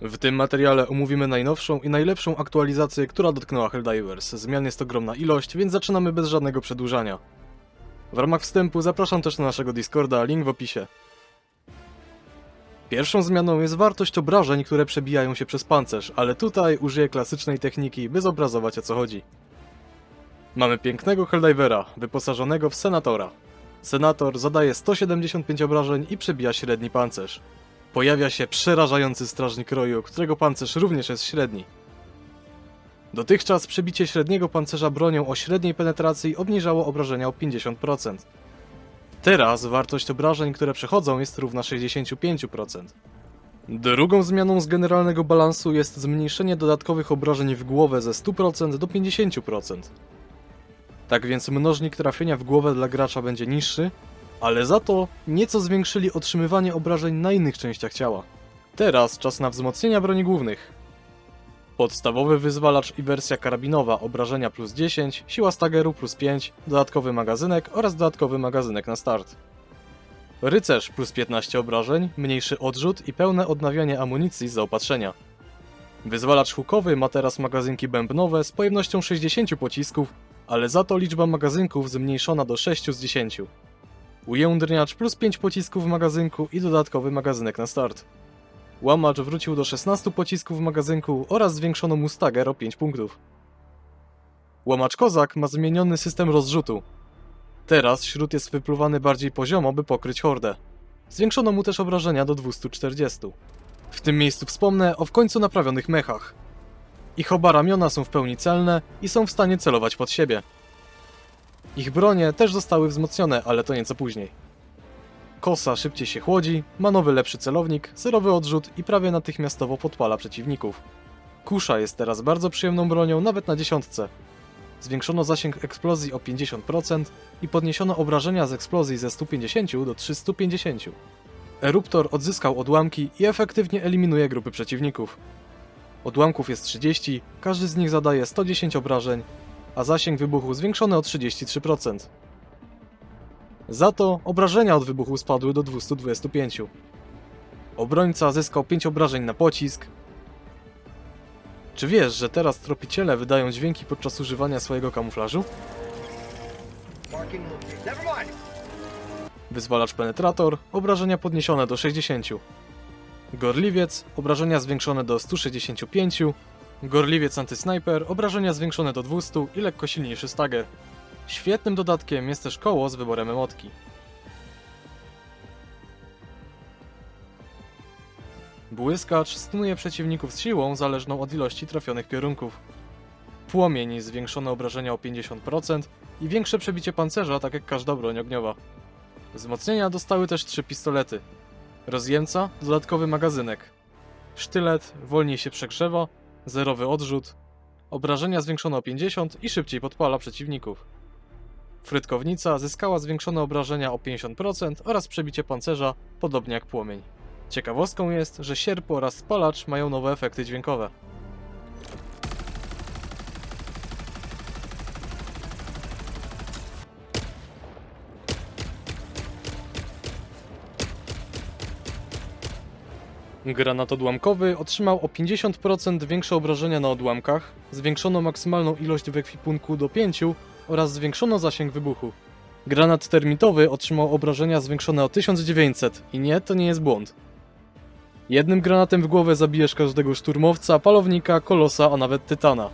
W tym materiale omówimy najnowszą i najlepszą aktualizację, która dotknęła Helldivers. Zmian jest ogromna ilość, więc zaczynamy bez żadnego przedłużania. W ramach wstępu zapraszam też na naszego Discorda, link w opisie. Pierwszą zmianą jest wartość obrażeń, które przebijają się przez pancerz, ale tutaj użyję klasycznej techniki, by zobrazować o co chodzi. Mamy pięknego Helldivera, wyposażonego w Senatora. Senator zadaje 175 obrażeń i przebija średni pancerz. Pojawia się przerażający strażnik roju, którego pancerz również jest średni. Dotychczas przebicie średniego pancerza bronią o średniej penetracji obniżało obrażenia o 50%. Teraz wartość obrażeń, które przechodzą jest równa 65%. Drugą zmianą z generalnego balansu jest zmniejszenie dodatkowych obrażeń w głowę ze 100% do 50%. Tak więc mnożnik trafienia w głowę dla gracza będzie niższy, ale za to nieco zwiększyli otrzymywanie obrażeń na innych częściach ciała. Teraz czas na wzmocnienia broni głównych. Podstawowy wyzwalacz i wersja karabinowa obrażenia plus 10, siła stageru plus 5, dodatkowy magazynek oraz dodatkowy magazynek na start. Rycerz plus 15 obrażeń, mniejszy odrzut i pełne odnawianie amunicji z zaopatrzenia. Wyzwalacz hukowy ma teraz magazynki bębnowe z pojemnością 60 pocisków, ale za to liczba magazynków zmniejszona do 6 z 10. Ujędrniacz plus 5 pocisków w magazynku i dodatkowy magazynek na start. Łamacz wrócił do 16 pocisków w magazynku oraz zwiększono mu stagger o 5 punktów. Łamacz Kozak ma zmieniony system rozrzutu. Teraz śród jest wypluwany bardziej poziomo, by pokryć hordę. Zwiększono mu też obrażenia do 240. W tym miejscu wspomnę o w końcu naprawionych mechach. Ich oba ramiona są w pełni celne i są w stanie celować pod siebie. Ich bronie też zostały wzmocnione, ale to nieco później. Kosa szybciej się chłodzi, ma nowy lepszy celownik, zerowy odrzut i prawie natychmiastowo podpala przeciwników. Kusza jest teraz bardzo przyjemną bronią, nawet na dziesiątce. Zwiększono zasięg eksplozji o 50% i podniesiono obrażenia z eksplozji ze 150 do 350. Eruptor odzyskał odłamki i efektywnie eliminuje grupy przeciwników. Odłamków jest 30, każdy z nich zadaje 110 obrażeń, a zasięg wybuchu zwiększony o 33%. Za to obrażenia od wybuchu spadły do 225. Obrońca zyskał 5 obrażeń na pocisk. Czy wiesz, że teraz tropiciele wydają dźwięki podczas używania swojego kamuflażu? Wyzwalacz penetrator, obrażenia podniesione do 60. Gorliwiec, obrażenia zwiększone do 165. Gorliwiec antysniper, obrażenia zwiększone do 200 i lekko silniejszy stagger. Świetnym dodatkiem jest też koło z wyborem emotki. Błyskacz stunuje przeciwników z siłą zależną od ilości trafionych piorunków. Płomień zwiększone obrażenia o 50% i większe przebicie pancerza, tak jak każda broń ogniowa. Wzmocnienia dostały też trzy pistolety. Rozjemca, dodatkowy magazynek. Sztylet wolniej się przegrzewa, zerowy odrzut. Obrażenia zwiększono o 50 i szybciej podpala przeciwników. Frytkownica zyskała zwiększone obrażenia o 50% oraz przebicie pancerza, podobnie jak płomień. Ciekawostką jest, że sierp oraz spalacz mają nowe efekty dźwiękowe. Granat odłamkowy otrzymał o 50% większe obrażenia na odłamkach, zwiększono maksymalną ilość w ekwipunku do 5 oraz zwiększono zasięg wybuchu. Granat termitowy otrzymał obrażenia zwiększone o 1900 i nie, to nie jest błąd. Jednym granatem w głowę zabijesz każdego szturmowca, palownika, kolosa, a nawet tytana.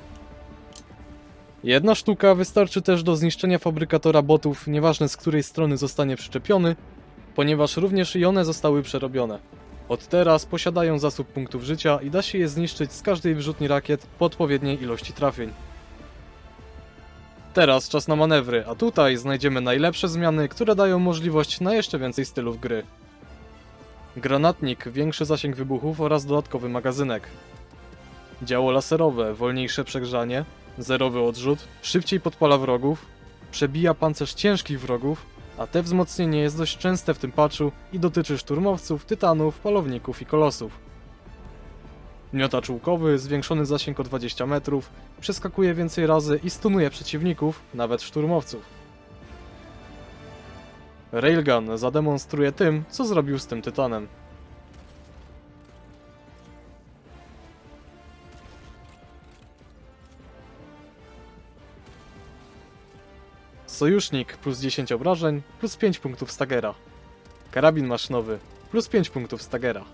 Jedna sztuka wystarczy też do zniszczenia fabrykatora botów, nieważne z której strony zostanie przyczepiony, ponieważ również i one zostały przerobione. Od teraz posiadają zasób punktów życia i da się je zniszczyć z każdej wyrzutni rakiet po odpowiedniej ilości trafień. Teraz czas na manewry, a tutaj znajdziemy najlepsze zmiany, które dają możliwość na jeszcze więcej stylów gry. Granatnik, większy zasięg wybuchów oraz dodatkowy magazynek. Działo laserowe, wolniejsze przegrzanie, zerowy odrzut, szybciej podpala wrogów, przebija pancerz ciężkich wrogów, a te wzmocnienie jest dość częste w tym patchu i dotyczy szturmowców, tytanów, polowników i kolosów. Miotacz łukowy, zwiększony zasięg o 20 metrów, przeskakuje więcej razy i stunuje przeciwników, nawet szturmowców. Railgun zademonstruje tym, co zrobił z tym tytanem. Sojusznik plus 10 obrażeń, plus 5 punktów stagera. Karabin maszynowy, plus 5 punktów stagera.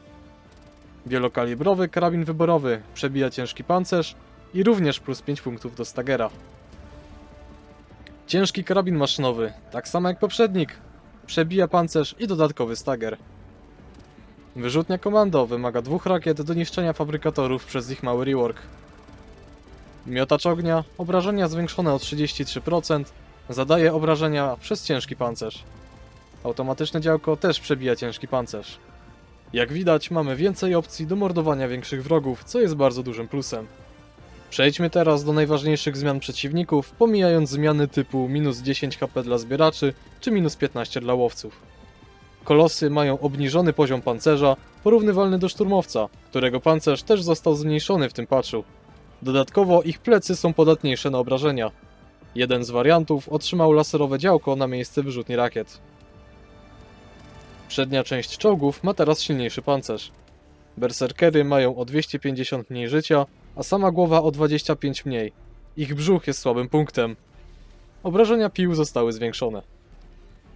Wielokalibrowy karabin wyborowy przebija ciężki pancerz i również plus 5 punktów do stagera. Ciężki karabin maszynowy, tak samo jak poprzednik, przebija pancerz i dodatkowy stager. Wyrzutnia komando wymaga dwóch rakiet do niszczenia fabrykatorów przez ich mały rework. Miotacz ognia, obrażenia zwiększone o 33%, zadaje obrażenia przez ciężki pancerz. Automatyczne działko też przebija ciężki pancerz. Jak widać, mamy więcej opcji do mordowania większych wrogów, co jest bardzo dużym plusem. Przejdźmy teraz do najważniejszych zmian przeciwników, pomijając zmiany typu minus 10 HP dla zbieraczy czy minus 15 dla łowców. Kolosy mają obniżony poziom pancerza, porównywalny do szturmowca, którego pancerz też został zmniejszony w tym patchu. Dodatkowo ich plecy są podatniejsze na obrażenia. Jeden z wariantów otrzymał laserowe działko na miejsce wyrzutni rakiet. Przednia część czołgów ma teraz silniejszy pancerz. Berserkery mają o 250 mniej życia, a sama głowa o 25 mniej. Ich brzuch jest słabym punktem. Obrażenia pił zostały zwiększone.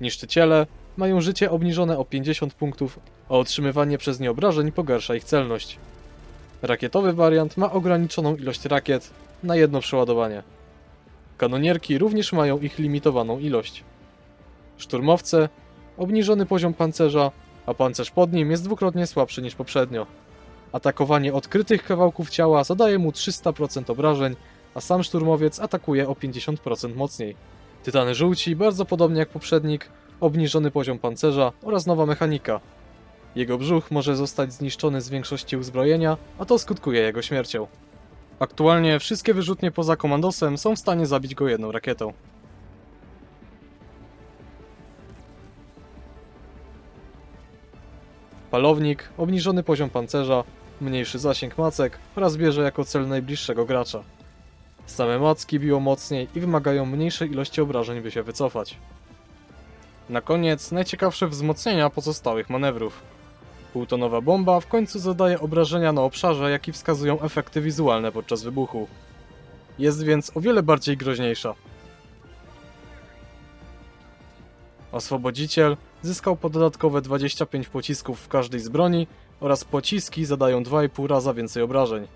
Niszczyciele mają życie obniżone o 50 punktów, a otrzymywanie przez nie obrażeń pogarsza ich celność. Rakietowy wariant ma ograniczoną ilość rakiet na jedno przeładowanie. Kanonierki również mają ich limitowaną ilość. Szturmowce obniżony poziom pancerza, a pancerz pod nim jest dwukrotnie słabszy niż poprzednio. Atakowanie odkrytych kawałków ciała zadaje mu 300% obrażeń, a sam szturmowiec atakuje o 50% mocniej. Tytany żółci, bardzo podobnie jak poprzednik, obniżony poziom pancerza oraz nowa mechanika. Jego brzuch może zostać zniszczony z większości uzbrojenia, a to skutkuje jego śmiercią. Aktualnie wszystkie wyrzutnie poza komandosem są w stanie zabić go jedną rakietą. Palownik, obniżony poziom pancerza, mniejszy zasięg macek oraz bierze jako cel najbliższego gracza. Same macki biją mocniej i wymagają mniejszej ilości obrażeń, by się wycofać. Na koniec najciekawsze wzmocnienia pozostałych manewrów. Półtonowa bomba w końcu zadaje obrażenia na obszarze, jak i wskazują efekty wizualne podczas wybuchu. Jest więc o wiele bardziej groźniejsza. Oswobodziciel zyskał po dodatkowe 25 pocisków w każdej z broni oraz pociski zadają 2,5 raza więcej obrażeń.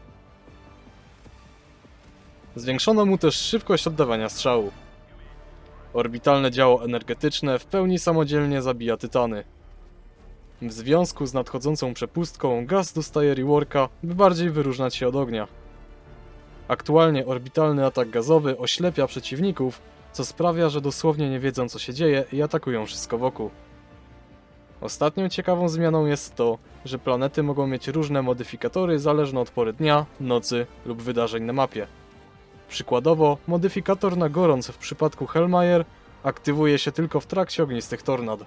Zwiększono mu też szybkość oddawania strzału. Orbitalne działo energetyczne w pełni samodzielnie zabija tytany. W związku z nadchodzącą przepustką gaz dostaje reworka, by bardziej wyróżniać się od ognia. Aktualnie orbitalny atak gazowy oślepia przeciwników, co sprawia, że dosłownie nie wiedzą co się dzieje i atakują wszystko wokół. Ostatnią ciekawą zmianą jest to, że planety mogą mieć różne modyfikatory zależne od pory dnia, nocy lub wydarzeń na mapie. Przykładowo, modyfikator na gorąc w przypadku Hellmire aktywuje się tylko w trakcie ognistych tornad.